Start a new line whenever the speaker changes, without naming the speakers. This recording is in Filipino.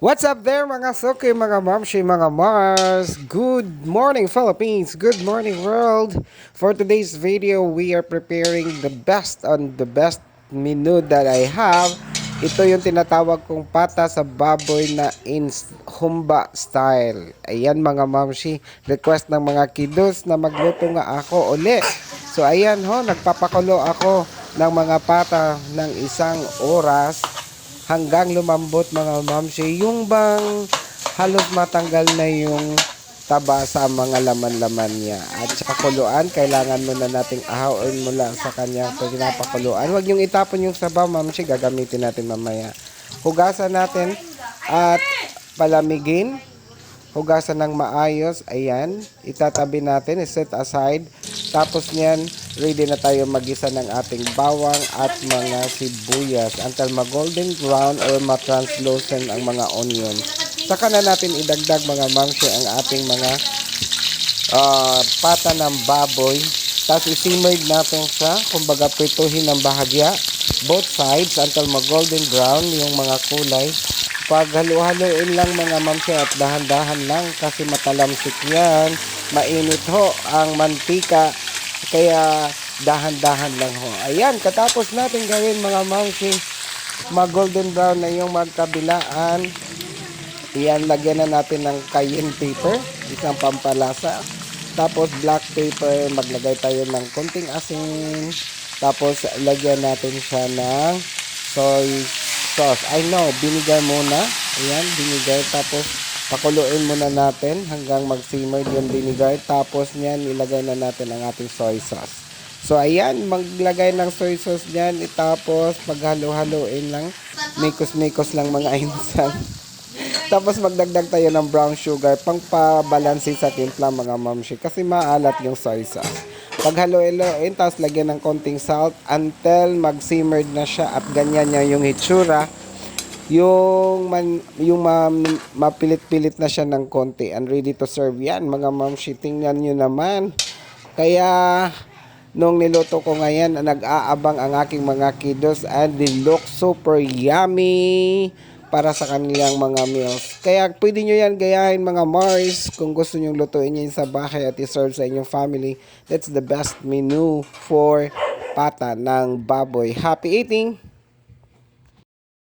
What's up there mga suki, mga mamshi, mga Mars? Good morning Philippines, good morning world. For today's video, we are preparing the best on the best menu that I have. Ito yung tinatawag kong pata sa baboy na in humba style. Ayan mga mamshi, request ng mga kiddos na magluto nga ako uli. So ayan ho, nagpapakulo ako ng mga pata ng isang oras hanggang lumambot mga mamsi. Yung bang halos matanggal na yung taba sa mga laman-laman niya. At sa pakuluan, kailangan muna nating ahawin mula sa kanya pag pinapakuluan. Huwag yung itapon yung sabaw, mamsi. Gagamitin natin mamaya. Hugasan natin at palamigin. Hugasan ng maayos. Ayan. Itatabi natin. Set aside. Tapos niyan, ready na tayo magisa ng ating bawang at mga sibuyas until ma-golden brown or ma-translucent ang mga onion. Saka na natin idagdag mga mamsi ang ating mga ah, pata ng baboy. Tapos isimmered natin sa, kumbaga prituhin ng bahagya, both sides until ma-golden brown yung mga kulay. Pag halo-haloin lang mga mamsi at dahan-dahan lang kasi matalamsik yan. Mainit ho ang mantika kaya dahan-dahan lang ho. Ayan, katapos natin gawin mga mamsi, mag-golden brown na yung magkabilaan. Iyan, lagyan na natin ng cayenne pepper, isang pampalasa. Tapos black pepper, maglagay tayo ng konting asin. Tapos lagyan natin siya ng soy sauce. I know, vinegar muna. Ayan, vinegar. Tapos pakuluin muna natin hanggang mag-simmer yung vinegar. Tapos niyan, ilagay na natin ang ating soy sauce. So ayan, maglagay ng soy sauce niyan. Tapos maghalo-haloin lang. Mikos-mikos lang mga insan. Tapos magdagdag tayo ng brown sugar pang pabalansin sa timpla mga mamshi kasi maalat yung soy sauce. Pag halo-haloin, tapos lagyan ng konting salt until mag-simmered na siya at ganyan niya yung hitsura. Yung, man, yung ma, mapilit-pilit na siya ng konti and ready to serve yan mga mamshi. Tingnan nyo naman. Kaya nung niluto ko ngayon, nag-aabang ang aking mga kiddos and they look super yummy para sa kanilang mga meals. Kaya pwede nyo yan gayahin mga Mars kung gusto nyo lutuin yan sa bahay at i-serve sa inyong family. That's the best menu for pata ng baboy. Happy eating!